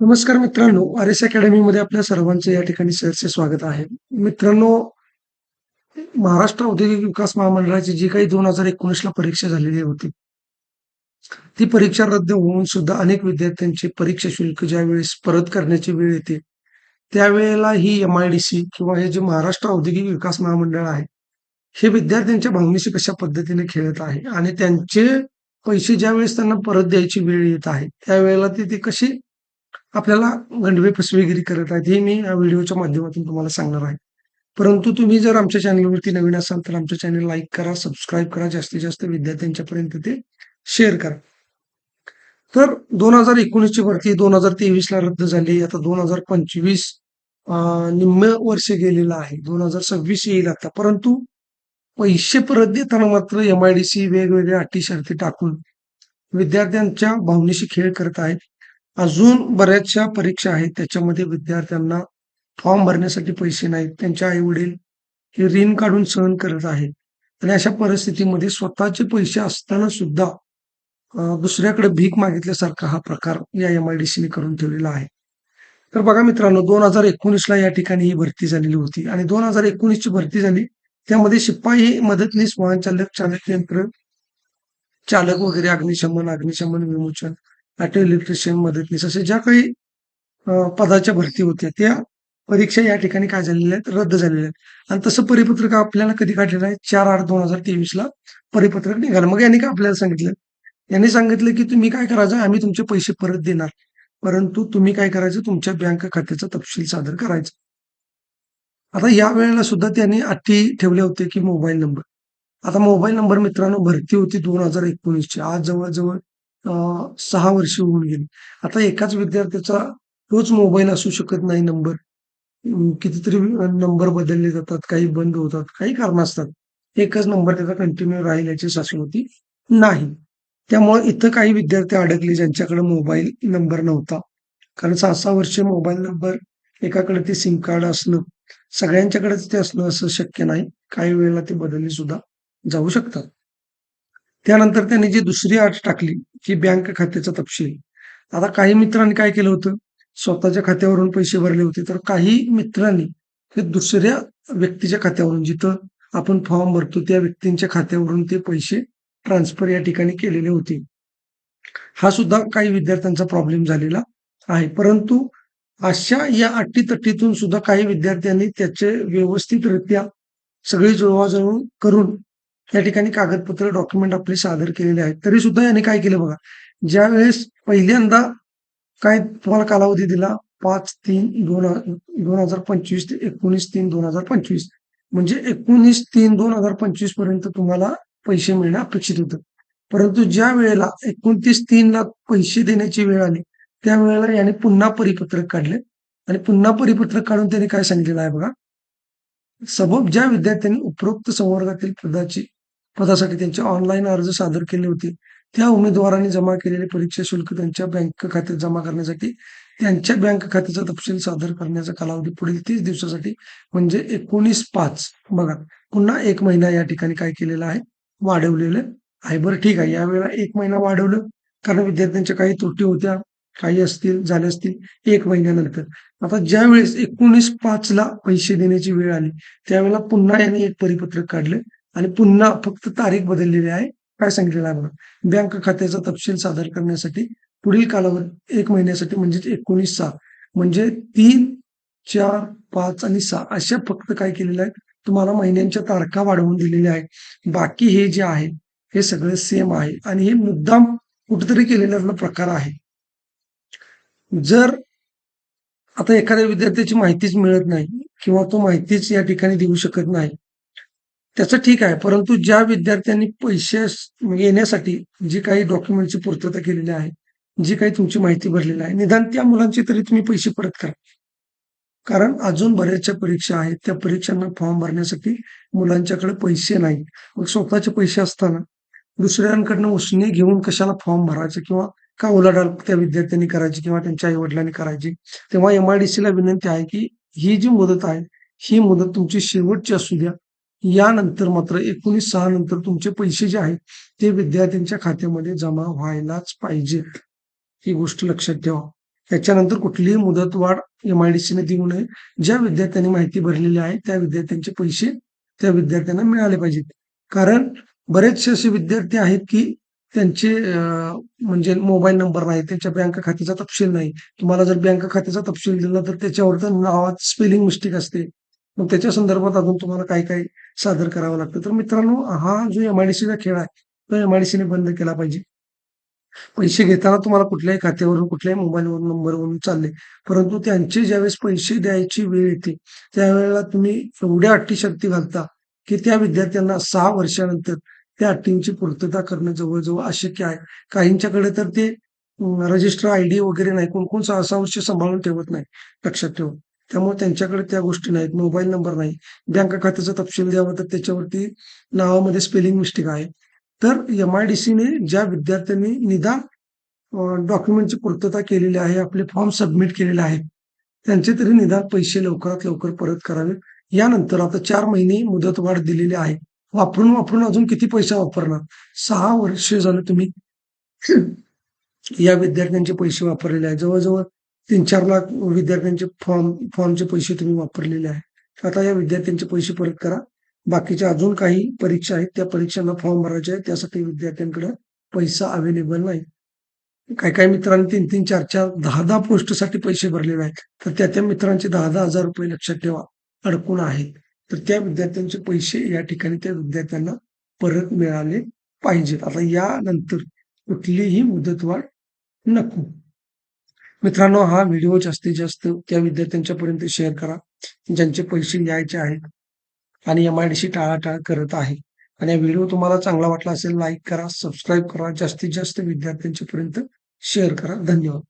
नमस्कार मित्रांनो, R S अकॅडमीमध्ये आपल्या सर्वांचे या ठिकाणी सहर्ष स्वागत आहे. मित्रांनो, महाराष्ट्र औद्योगिक विकास महामंडळाची जी काही दोन हजार एकोणीस ला परीक्षा झालेली होती. ती परीक्षा रद्द होऊन सुद्धा अनेक विद्यार्थ्यांचे परीक्षा शुल्क ज्यावेळेस परत करण्याची वेळ येते, त्यावेळेला ही एम-आय-डी-सी किंवा हे जे महाराष्ट्र औद्योगिक विकास महामंडळ आहे, हे विद्यार्थ्यांच्या भावनेशी कशा पद्धतीने खेळत आहे आणि त्यांचे पैसे ज्यावेळेस त्यांना परत द्यायची वेळ येत आहे, त्यावेळेला ते ती कशी आपल्याला गंडवे फसवेगिरी करत आहेत, हे मी या व्हिडिओच्या माध्यमातून तुम्हाला सांगणार आहे. परंतु तुम्ही जर आमच्या चॅनलवरती नवीन असाल, तर आमच्या चॅनल लाईक करा, सबस्क्राईब करा, जास्तीत जास्त विद्यार्थ्यांच्यापर्यंत ते शेअर करा. तर 2019 ची भरती 2023 ला रद्द झाली. आता दोन हजार पंचवीस निम्म वर्ष गेलेलं आहे. 2026 येईल आता. परंतु पैसे परत देताना मात्र एम-आय-डी-सी वेगवेगळ्या अटी शर्ती टाकून विद्यार्थ्यांच्या भावनेशी खेळ करत आहेत. अजून बऱ्याचशा परीक्षा आहेत, त्याच्यामध्ये विद्यार्थ्यांना फॉर्म भरण्यासाठी पैसे नाहीत. त्यांचे आई-वडील हे ऋण काढून सहन करत आहेत आणि अशा परिस्थितीमध्ये स्वतःचे पैसे असताना सुद्धा दुसऱ्याकडे भीक मागितल्यासारखा हा प्रकार या एम-आय-डी-सीने करून ठेवलेला आहे. तर बघा मित्रांनो, 2019 ला या ठिकाणी ही भरती झालेली होती आणि 2019 ची भरती झाली. त्यामध्ये शिपाई, मदतनीस, वाहन चालक, चालक यंत्र चालक वगैरे, अग्निशमन, अग्निशमन विमोचन, ऑटो इलेक्ट्रिशियन, मदतनीस असे ज्या काही पदाच्या भरती होत्या, त्या परीक्षा या ठिकाणी काय झालेल्या आहेत, रद्द झालेल्या आहेत आणि तसं परिपत्रक आपल्याला कधी काढलेलं आहे 4/8/2023 ला परिपत्रक निघालं. मग यांनी काय आपल्याला सांगितलं? यांनी सांगितलं, की तुम्ही काय करायचं, आम्ही तुमचे पैसे परत देणार. परंतु तुम्ही काय करायचं, तुमच्या बँक खात्याचा तपशील सादर करायचा. आता या वेळेला सुद्धा त्यांनी अटी ठेवल्या होत्या, की मोबाईल नंबर. आता मोबाईल नंबर मित्रांनो भरती होती दोन हजार एकोणीसची आज जवळ-जवळ सहा वर्ष होऊन गेली. आता एकाच विद्यार्थ्याचा तोच मोबाईल असू शकत नाही नंबर. कितीतरी नंबर बदलले जातात, काही बंद होतात, काही कारण असतात. एकच नंबर त्याचा कंटिन्यू राहील याची शाश्वती नाही. त्यामुळे इथं काही विद्यार्थी अडकले ज्यांच्याकडे मोबाईल नंबर नव्हता. कारण 6-6 वर्ष मोबाईल नंबर एकाकडे ते सिम कार्ड असणं, सगळ्यांच्याकडेच ते असणं असं शक्य नाही. काही वेळेला ते बदलले सुद्धा जाऊ शकतात. त्यानंतर त्यांनी जी दुसरी अट टाकली, की बँक खात्याचा तपशील. आता काही मित्रांनी काय केलं होतं, स्वतःच्या खात्यावरून पैसे भरले होते, तर काही मित्रांनी हे दुसऱ्या व्यक्तीच्या खात्यावरून जिथं आपण फॉर्म भरतो त्या व्यक्तींच्या खात्यावरून ते पैसे ट्रान्सफर या ठिकाणी केलेले होते. हा सुद्धा काही विद्यार्थ्यांचा प्रॉब्लेम झालेला आहे. परंतु अशा या अटी-तटीतून सुद्धा काही विद्यार्थ्यांनी त्याचे व्यवस्थितरित्या सगळी जुळवाजुळव करून या ठिकाणी कागदपत्र, डॉक्युमेंट आपले सादर केलेले आहेत. तरी सुद्धा यांनी काय केलं बघा, ज्यावेळेस पहिल्यांदा काय तुम्हाला कालावधी दिला 5-3 दोन 2025 ते 19-3-2025 म्हणजे 19-3-2025 पर्यंत तुम्हाला पैसे मिळणं अपेक्षित होतं. परंतु ज्या वेळेला 29-3 ला पैसे देण्याची वेळ आली, त्यावेळेला याने पुन्हा परिपत्रक काढले आणि पुन्हा परिपत्रक काढून त्यांनी काय सांगितलेलं आहे बघा. सबब ज्या विद्यार्थ्यांनी उपरोक्त संवर्गातील पदाची पदासाठी त्यांचे ऑनलाईन अर्ज सादर केले होते, त्या उमेदवारांनी जमा केलेले परीक्षा शुल्क त्यांच्या बँक खात्यात जमा करण्यासाठी त्यांच्या बँक खात्याचा तपशील सादर करण्याचा कालावधी पुढील तीस दिवसासाठी म्हणजे 19/5 बघा, पुन्हा एक महिना या ठिकाणी काय केलेलं आहे, वाढवलेलं आहे. बरं ठीक आहे, यावेळेला एक महिना वाढवलं कारण विद्यार्थ्यांच्या काही त्रुटी होत्या, काही असतील, झाले असतील एक महिन्यानंतर. आता ज्यावेळेस 19/5 ला पैसे देण्याची वेळ आली, त्यावेळेला पुन्हा यांनी एक परिपत्रक काढलं. आणि पुन्हा फक्त तारीख बदललेली आहे. काय सांगितलेलं आहे बघा, बँक खात्याचा तपशील सादर करण्यासाठी पुढील कालावधी एक महिन्यासाठी म्हणजेच 19/6 म्हणजे 3, 4, 5 आणि सहा अशा फक्त काय केलेलं आहे, तुम्हाला महिन्यांच्या तारखा वाढवून दिलेल्या आहेत. बाकी हे जे आहे, हे सगळं सेम आहे आणि हे मुद्दाम कुठेतरी केलेला प्रकार आहे. जर आता एखाद्या विद्यार्थ्याची माहितीच मिळत नाही किंवा तो माहितीच या ठिकाणी देऊ शकत नाही. त्याचं ठीक आहे. परंतु ज्या विद्यार्थ्यांनी पैसे म्हणजे येण्यासाठी जी काही डॉक्युमेंटची पूर्तता केलेली आहे, जी काही तुमची माहिती भरलेली आहे, निदान त्या मुलांचे तरी तुम्ही पैसे परत करा. कारण अजून बऱ्याचशा परीक्षा आहेत. त्या परीक्षांना फॉर्म भरण्यासाठी मुलांच्याकडे पैसे नाहीत. मग स्वतःचे पैसे असताना दुसऱ्यांकडनं उसने घेऊन कशाला फॉर्म भरायचा किंवा का उलाढाल त्या विद्यार्थ्यांनी करायची किंवा त्यांच्या आई-वडिलांनी करायची. तेव्हा एम-आय-डी-सीला विनंती आहे, की ही जी मुदत आहे, ही मुदत तुमची शेवटची असू द्या. यानंतर मात्र 19/6 नंतर तुमचे पैसे जे आहेत, ते विद्यार्थ्यांच्या खात्यामध्ये जमा व्हायलाच पाहिजेत. ही गोष्ट लक्षात ठेवा. त्याच्यानंतर कुठलीही मुदतवाढ एम-आय-डी-सीने देऊ नये. ज्या विद्यार्थ्यांनी माहिती भरलेली आहे, त्या विद्यार्थ्यांचे पैसे त्या विद्यार्थ्यांना मिळाले पाहिजेत. कारण बरेचसे असे विद्यार्थी आहेत, की त्यांचे म्हणजे मोबाईल नंबर नाही, त्यांच्या बँक खात्याचा तपशील नाही. तुम्हाला जर बँक खात्याचा तपशील दिला, तर त्याच्यावर तर नावात स्पेलिंग मिस्टेक असते. मग त्याच्या संदर्भात अजून तुम्हाला काय-काय सादर करावं लागतं. तर मित्रांनो, हा जो एम-आय-डी-सीचा खेळ आहे, तो एम-आय-डी-सीने बंद केला पाहिजे. पैसे घेताना तुम्हाला कुठल्याही खात्यावरून, कुठल्याही मोबाईलवरून, नंबरवरून चालले. परंतु त्यांचे ज्यावेळेस पैसे द्यायची वेळ येते, त्यावेळेला तुम्ही एवढ्या अट्टी शक्ती घालता, की त्या विद्यार्थ्यांना सहा वर्षानंतर त्या अटींची पूर्तता करणं जवळ-जवळ अशक्य आहे. काहींच्याकडे तर ते रजिस्टर आयडी वगैरे नाही. कोण-कोण 6-6 वर्ष सांभाळून ठेवत नाही, लक्षात ठेवून त्यामुळे त्यांच्याकडे त्या गोष्टी नाहीत. मोबाईल नंबर नाही. बँक खात्याचा तपशील द्यावा, तर त्याच्यावरती नावामध्ये स्पेलिंग मिस्टेक आहे. तर एम-आय-डी-सीने ज्या विद्यार्थ्यांनी निदान डॉक्युमेंटची पूर्तता केलेली आहे, आपले फॉर्म सबमिट केलेले आहेत, त्यांचे तरी निदान पैसे लवकरात लवकर परत करावे यानंतर आता चार महिने मुदतवाढ दिलेली आहे. वापरून-वापरून अजून किती पैसा वापरणार? सहा वर्ष झालं तुम्ही या विद्यार्थ्यांचे पैसे वापरलेले आहे जवळजवळ 3-4 लाख विद्यार्थ्यांचे फॉर्म फॉर्मचे पैसे तुम्ही वापरलेले आहेत. आता या विद्यार्थ्यांचे पैसे परत करा. बाकीच्या अजून काही परीक्षा आहेत, त्या परीक्षांना फॉर्म भरायचे आहेत. त्यासाठी विद्यार्थ्यांकडे पैसा अवेलेबल नाही. काही-काही मित्रांनी 3-3, 4-4, 10-10 पोस्टसाठी पैसे भरलेले आहेत. तर त्या-त्या मित्रांचे दहा दहा हजार रुपये लक्षात ठेवा, अडकून आहेत. तर त्या विद्यार्थ्यांचे पैसे या ठिकाणी त्या विद्यार्थ्यांना परत मिळाले पाहिजेत. आता यानंतर कुठलीही मुदतवाढ नको. मित्रांनो, हा व्हिडिओ जास्तीत जास्त त्या विद्यार्थ्यांच्यापर्यंत शेअर करा, ज्यांचे पैसे यायचे आहेत आणि एम-आय-डी-सी टाळाटाळ करत आहे. आणि हा व्हिडिओ तुम्हाला चांगला वाटला असेल, लाईक करा, सबस्क्राईब करा, जास्तीत जास्त विद्यार्थ्यांच्यापर्यंत शेअर करा. धन्यवाद.